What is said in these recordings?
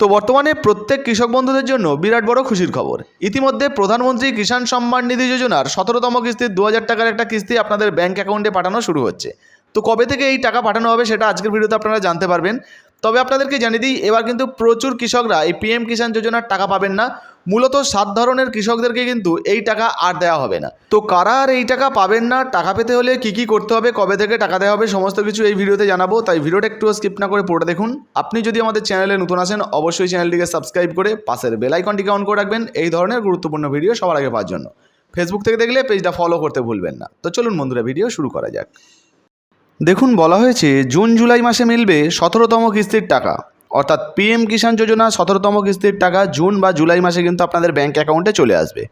তো বর্তমানে প্রত্যেক কৃষক বন্ধুদের জন্য বিরাট বড় খুশির খবর। ইতিমধ্যে প্রধানমন্ত্রী কিষাণ সম্মান নিধি যোজনার সতেরোতম কিস্তির দু হাজার টাকার একটা কিস্তি আপনাদের ব্যাঙ্ক অ্যাকাউন্টে পাঠানো শুরু হচ্ছে। তো কবে থেকে এই টাকা পাঠানো হবে সেটা আজকের ভিডিওতে আপনারা জানতে পারবেন। তবে আপনাদেরকে জানিয়ে দিই, এবার কিন্তু প্রচুর কৃষকরা এই পিএম কিষাণ যোজনার টাকা পাবেন না। মূলত সাত ধরনের কৃষকদেরকে কিন্তু এই টাকা আর দেওয়া হবে না। তো কারা আর এই টাকা পাবেন না, টাকা পেতে হলে কি কি করতে হবে, কবে থেকে টাকা দেওয়া হবে, সমস্ত কিছু এই ভিডিওতে জানাব। তাই ভিডিওটা একটু স্কিপ না করে পড়ে দেখুন। আপনি যদি আমাদের চ্যানেলে নতুন আসেন অবশ্যই চ্যানেলটিকে সাবস্ক্রাইব করে পাশের বেল আইকনটিকে অন করে রাখবেন। এই ধরনের গুরুত্বপূর্ণ ভিডিও সবার আগে পাওয়ার জন্য। ফেসবুক থেকে দেখলে পেজটা ফলো করতে ভুলবেন না। তো চলুন বন্ধুরা, ভিডিও শুরু করা যাক। দেখুন, বলা হয়েছে জুন জুলাই মাসে মিলবে সতেরোতম কিস্তির টাকা। অর্থাৎ পিএম কিষাণ যোজনা সতেরোতম কিস্তির টাকা জুন বা জুলাই মাসে কিন্তু আপনাদের ব্যাঙ্ক অ্যাকাউন্টে চলে আসবে।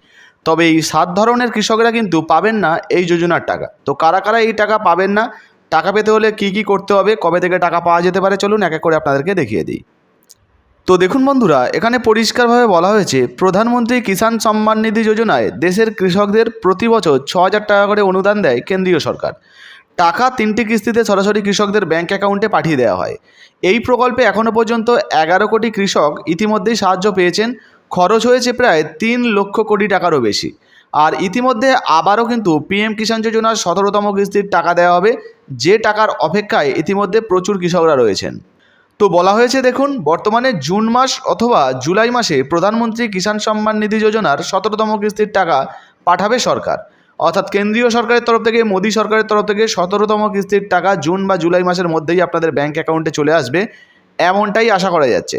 তবে এই সাত ধরনের কৃষকরা কিন্তু পাবেন না এই যোজনার টাকা। তো কারা কারা এই টাকা পাবেন না, টাকা পেতে হলে কি কি করতে হবে, কবে থেকে টাকা পাওয়া যেতে পারে চলুন এক এক করে আপনাদেরকে দেখিয়ে দিই। তো দেখুন বন্ধুরা, এখানে পরিষ্কারভাবে বলা হয়েছে, প্রধানমন্ত্রী কিষাণ সম্মান নিধি যোজনায় দেশের কৃষকদের প্রতি বছর ছ হাজার টাকা করে অনুদান দেয় কেন্দ্রীয় সরকার। টাকা তিনটি কিস্তিতে সরাসরি কৃষকদের ব্যাংক অ্যাকাউন্টে পাঠিয়ে দেওয়া হয়। এই প্রকল্পে এখনও পর্যন্ত এগারো কোটি কৃষক ইতিমধ্যেই সাহায্য পেয়েছেন। খরচ হয়েছে প্রায় তিন লক্ষ কোটি টাকারও বেশি। আর ইতিমধ্যে আবারও কিন্তু পিএম কিষাণ যোজনার সতেরোতম কিস্তির টাকা দেওয়া হবে। যে টাকার অপেক্ষায় ইতিমধ্যে প্রচুর কৃষকরা রয়েছেন। তো বলা হয়েছে, দেখুন, বর্তমানে জুন মাস অথবা জুলাই মাসে প্রধানমন্ত্রী কিষাণ সম্মান নিধি যোজনার সতেরোতম কিস্তির টাকা পাঠাবে সরকার। অর্থাৎ কেন্দ্রীয় সরকারের তরফ থেকে, মোদী সরকারের তরফ থেকে সতেরোতম কিস্তির টাকা জুন বা জুলাই মাসের মধ্যেই আপনাদের ব্যাঙ্ক অ্যাকাউন্টে চলে আসবে। এমনটাই আশা করা যাচ্ছে।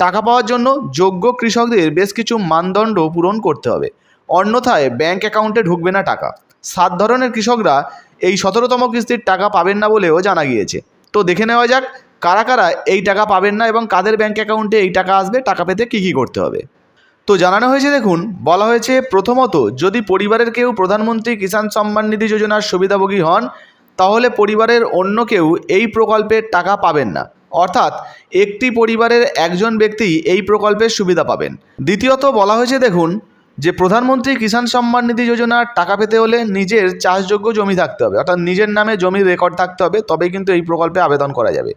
টাকা পাওয়ার জন্য যোগ্য কৃষকদের বেশ কিছু মানদণ্ড পূরণ করতে হবে। অন্যথায় ব্যাঙ্ক অ্যাকাউন্টে ঢুকবে না টাকা। সাত ধরনের কৃষকরা এই সতেরোতম কিস্তির টাকা পাবেন না বলেও জানা গিয়েছে। তো দেখে নেওয়া যাক, কারা কারা এই টাকা পাবেন না এবং কাদের ব্যাঙ্ক অ্যাকাউন্টে এই টাকা আসবে, টাকা পেতে কী কী করতে হবে। তো জানানো হয়েছে, দেখুন, বলা হয়েছে, প্রথমত, যদি পরিবারের কেউ প্রধানমন্ত্রী কিষাণ সম্মান নিধি যোজনার সুবিধাভোগী হন, তাহলে পরিবারের অন্য কেউ এই প্রকল্পের টাকা পাবেন না। অর্থাৎ, একটি পরিবারের একজন ব্যক্তি এই প্রকল্পের সুবিধা পাবেন। দ্বিতীয়ত, বলা হয়েছে, দেখুন যে প্রধানমন্ত্রী কিষাণ সম্মান নিধি যোজনার টাকা পেতে হলে নিজের চাষযোগ্য জমি থাকতে হবে। অর্থাৎ নিজের নামে জমির রেকর্ড থাকতে হবে, তবেই কিন্তু এই প্রকল্পে আবেদন করা যাবে।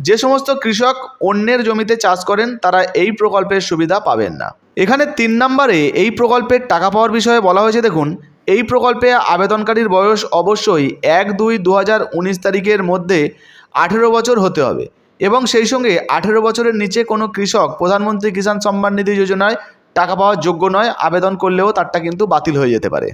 যে সমস্ত কৃষক অন্যের জমিতে চাষ করেন, তারা এই প্রকল্পের সুবিধা পাবেন না। এখানে তিন নম্বরে এই প্রকল্পের টাকা পাওয়ার বিষয়ে বলা হয়েছে, দেখুন, এই প্রকল্পে আবেদনকারীর বয়স অবশ্যই এক দুই দু তারিখের মধ্যে আঠেরো বছর হতে হবে। এবং সেই সঙ্গে আঠেরো বছরের নিচে কোনো কৃষক প্রধানমন্ত্রী কিষাণ সম্মান নিধি যোজনায় টাকা পাওয়ার যোগ্য নয়, আবেদন করলেও তারটা কিন্তু বাতিল হয়ে যেতে পারে।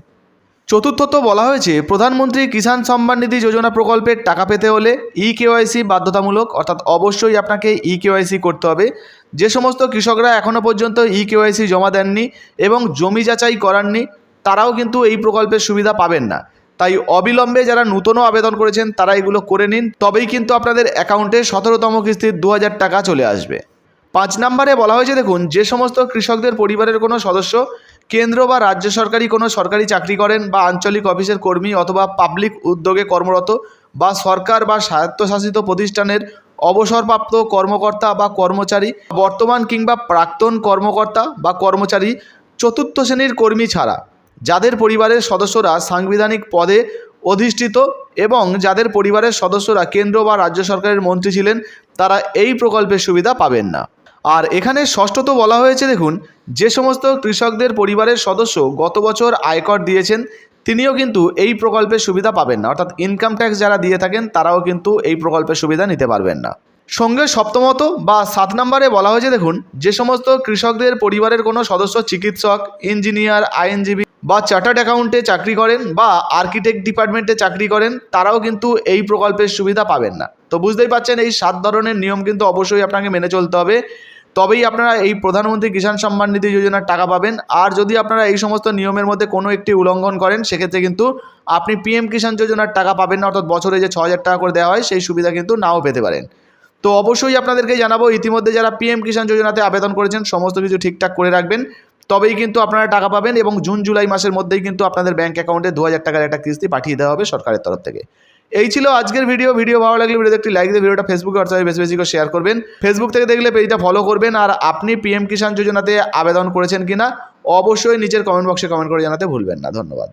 চতুর্থত বলা হয়েছে, প্রধানমন্ত্রী কিষাণ সম্মান নিধি যোজনা প্রকল্পের টাকা পেতে হলে ই কেওয়াইসি বাধ্যতামূলক, অর্থাৎ অবশ্যই আপনাকে ই কেওয়াইসি করতে হবে। যে সমস্ত কৃষকরা এখনও পর্যন্ত ই কেওয়াইসি জমা দেননি এবং জমি যাচাই করাননি, তারাও কিন্তু এই প্রকল্পের সুবিধা পাবেন না। তাই অবিলম্বে যারা নূতনও আবেদন করেছেন, তারা এগুলো করে নিন। তবেই কিন্তু আপনাদের অ্যাকাউন্টে সতেরোতম কিস্তির দু হাজার টাকা চলে আসবে। পাঁচ নম্বরে বলা হয়েছে, দেখুন, যে সমস্ত কৃষকদের পরিবারের কোনো সদস্য কেন্দ্র বা রাজ্য সরকারি কোনো সরকারি চাকরি করেন বা আঞ্চলিক অফিসের কর্মী অথবা পাবলিক উদ্যোগে কর্মরত বা সরকার বা স্বায়ত্তশাসিত প্রতিষ্ঠানের অবসরপ্রাপ্ত কর্মকর্তা বা কর্মচারী, বর্তমান কিংবা প্রাক্তন কর্মকর্তা বা কর্মচারী, চতুর্থ শ্রেণির কর্মী ছাড়া, যাদের পরিবারের সদস্যরা সাংবিধানিক পদে অধিষ্ঠিত এবং যাদের পরিবারের সদস্যরা কেন্দ্র বা রাজ্য সরকারের মন্ত্রী ছিলেন, তারা এই প্রকল্পের সুবিধা পাবেন না। আর এখানে ষষ্ঠত বলা হয়েছে, দেখুন, যে সমস্ত কৃষকদের পরিবারের সদস্য গত বছর আয়কর দিয়েছেন, তিনিও কিন্তু এই প্রকল্পের সুবিধা পাবেন না। অর্থাৎ ইনকাম ট্যাক্স যারা দিয়ে থাকেন, তারাও কিন্তু এই প্রকল্পের সুবিধা নিতে পারবেন না। সঙ্গে সপ্তমত বা সাত নম্বরে বলা হয়েছে, দেখুন, যে সমস্ত কৃষকদের পরিবারের কোনো সদস্য চিকিৎসক, ইঞ্জিনিয়ার, আইনজীবী বা চার্টার্ড অ্যাকাউন্টে চাকরি করেন বা আর্কিটেক্ট ডিপার্টমেন্টে চাকরি করেন, তারাও কিন্তু এই প্রকল্পের সুবিধা পাবেন না। তো বুঝতেই পারছেন, এই সাত ধরনের নিয়ম কিন্তু অবশ্যই আপনাকে মেনে চলতে হবে। তবেই আপনারা এই প্রধানমন্ত্রী কিষাণ সম্মান নিধি যোজনার টাকা পাবেন। আর যদি আপনারা এই সমস্ত নিয়মের মধ্যে কোনো একটি উল্লঙ্ঘন করেন, সেক্ষেত্রে কিন্তু আপনি পিএম কিষাণ যোজনার টাকা পাবেন না, অর্থাৎ বছরে যে ছ হাজার টাকা করে দেওয়া হয়, সেই সুবিধা কিন্তু নাও পেতে পারেন। তো অবশ্যই আপনাদেরকে জানাব, ইতিমধ্যে যারা পিএম কিষাণ যোজনাতে আবেদন করেছেন, সমস্ত কিছু ঠিকঠাক করে রাখবেন। তবেই কিন্তু আপনারা টাকা পাবেন এবং জুন, জুলাই মাসের মধ্যেই কিন্তু আপনাদের ব্যাঙ্ক অ্যাকাউন্টে দু হাজার টাকার একটা কিস্তি পাঠিয়ে দেওয়া হবে সরকারের তরফ থেকে। এই ছিল আজকের ভিডিও ভিডিও ভালো লাগলে ভিডিও একটি লাইক দিয়ে ভিডিওটা ফেসবুকে অর্থাৎ বেশি বেশি করে শেয়ার করবেন। ফেসবুক থেকে দেখলে পেজটা ফলো করবেন। আর আপনি পিএম কিষাণ যোজনাতে আবেদন করেছেন কিনা, অবশ্যই নিচের কমেন্ট বক্সে কমেন্ট করে জানাতে ভুলবেন না। ধন্যবাদ।